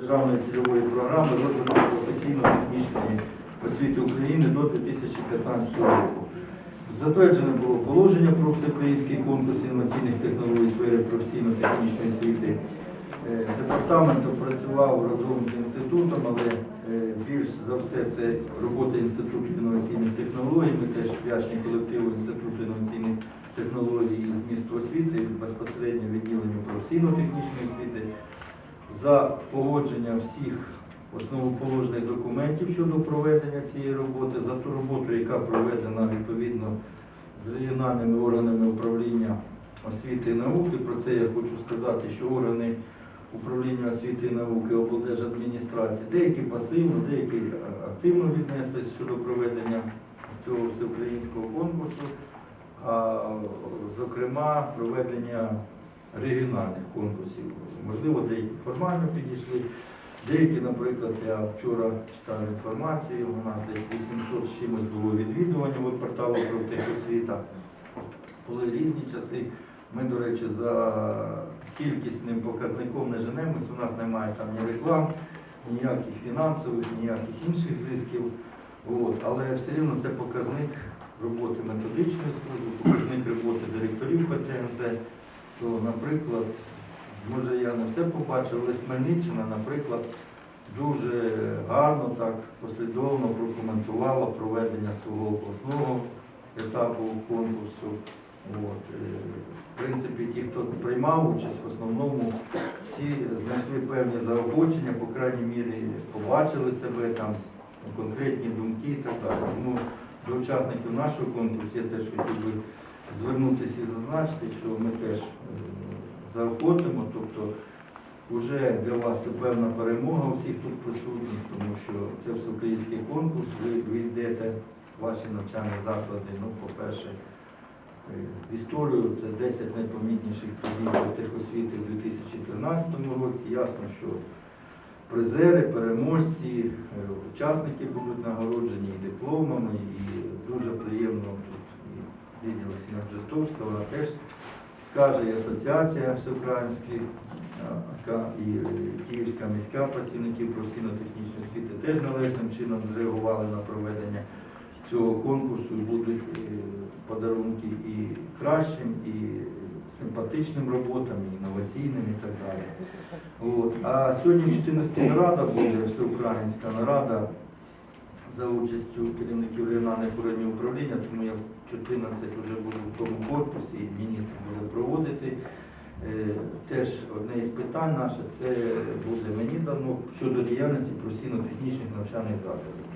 Державної цільової програми розвитку професійно-технічної освіти України до 2015 року. Затверджено було положення про всеукраїнський конкурс інноваційних технологій у сфері професійно-технічної освіти. Е, Департамент працював разом з інститутом, але е, більш за все це робота Інституту інноваційних технологій. Ми теж вдячні колективу Інституту інноваційних технологій і змісту освіти, безпосередньо відділенню професійно-технічної освіти за погодження всіх основоположних документів щодо проведення цієї роботи, за ту роботу, яка проведена відповідно з регіональними органами управління освіти і науки. Про це я хочу сказати, що органи управління освіти і науки, облдержадміністрації, деякі пасивно, деякі активно віднеслись щодо проведення цього всеукраїнського конкурсу, а зокрема проведення регіональних конкурсів. Можливо, деякі формально підійшли. Деякі, наприклад, я вчора читав інформацію, у нас десь 800 з чимось було відвідування от порталу профтехосвіта. Були різні часи. Ми, до речі, за кількісним показником не женемось, у нас немає там ні реклам, ніяких фінансових, ніяких інших зисків. От. Але все рівно це показник роботи методичної служби, показник роботи директорів ПТНЗ. То, наприклад, може я не все побачив, але Хмельниччина, наприклад, дуже гарно так послідовно прокоментувала проведення свого обласного етапу конкурсу. От. е, В принципі, ті, хто приймав участь, в основному всі знайшли певні заохочення, по крайній мірі побачили себе там, конкретні думки і так далі. Тому до учасників нашого конкурсу я теж хотів би звернутися і зазначити, що ми теж е, заохотимо, тобто вже для вас це певна перемога усіх тут присутніх, тому що це всеукраїнський конкурс, ви, ви йдете, ваші навчальні заклади, ну, по-перше, е, в історію це 10 найпомітніших подій техосвіти в 2013 році. Ясно, що призери, переможці, е, учасники будуть нагороджені і дипломами, і дуже приємно тут і відділ вона теж скаже і Асоціація всеукраїнських, і е, Київська міська працівників професійно-технічної освіти теж належним чином зреагували на проведення цього конкурсу будуть е, подарунки і кращим, і симпатичним роботам, і інноваційним і так далі. От. А сьогодні 14 нарада буде всеукраїнська нарада за участю керівників регіональних органів управління, тому я в 14 вже буду в тому корпусі, і міністр буде проводити. Е, Теж одне із питань наше це буде мені дано щодо діяльності професійно-технічних навчальних закладів.